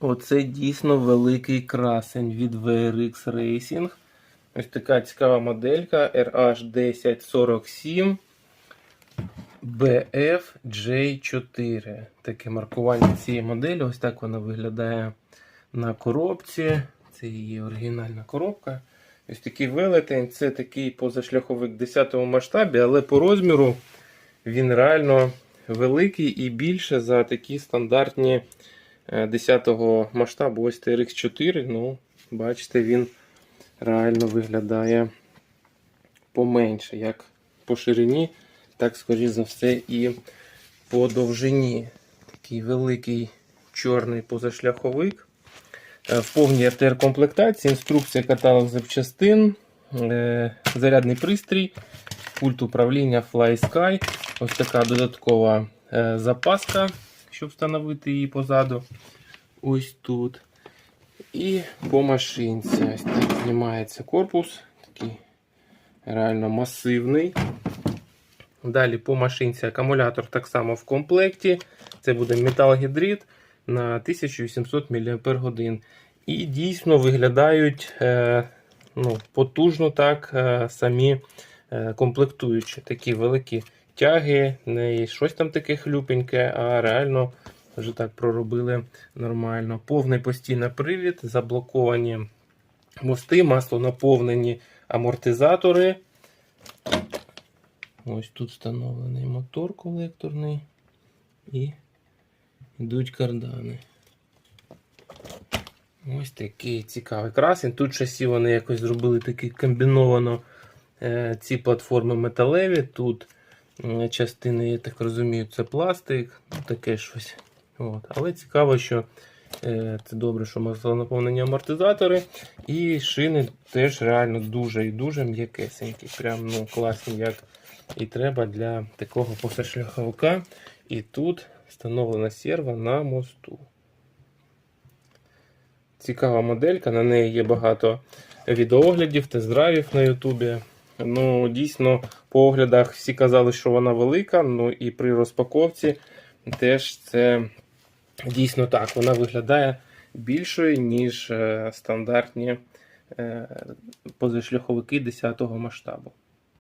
Оце дійсно великий красень від VRX Racing. Ось така цікава моделька RH1047 BFJ4. Таке маркування цієї моделі. Ось так вона виглядає на коробці. Це її оригінальна коробка. Ось такий велетень. Це такий позашляховик 10 масштабі, але по розміру він реально великий і більше за такі стандартні 10 масштабу. Ось TRX4. Ну, бачите, він реально виглядає поменше, як по ширині, так, скоріш за все, і по довжині. Такий великий чорний позашляховик. Е, В повній РТР-комплектації, інструкція каталог запчастин, е, зарядний пристрій, пульт управління FlySky. Ось така додаткова е, запаска, щоб встановити її позаду. Ось тут. І по машинці. Ось так знімається корпус. Такий реально масивний. Далі по машинці акумулятор так само в комплекті. Це буде металгідрид на 1800 мАч. І дійсно виглядають е, ну, потужно так е, самі е, комплектуючі. Такі великі тяги, не щось там таке хлюпеньке, а реально вже так проробили нормально. Повний постійний привід, заблоковані мости, масло наповнені амортизатори. Ось тут встановлений мотор колекторний і йдуть кардани. Ось такий цікавий красень. Тут шасі вони якось зробили такі комбіновано е, ці платформи металеві. Тут частини, я так розумію, це пластик, таке щось. От. Але цікаво, що е, це добре, що маслонаповнені амортизатори. І шини теж реально дуже і дуже м'якесенькі. Прям ну, класні, як і треба для такого позашляховика. І тут встановлена серва на мосту. Цікава моделька, на неї є багато відеоглядів, тест-драйвів на Ютубі. Ну, дійсно, по оглядах всі казали, що вона велика. Ну і при розпаковці теж це дійсно так. Вона виглядає більшою, ніж е, стандартні е, позашляховики 10 масштабу.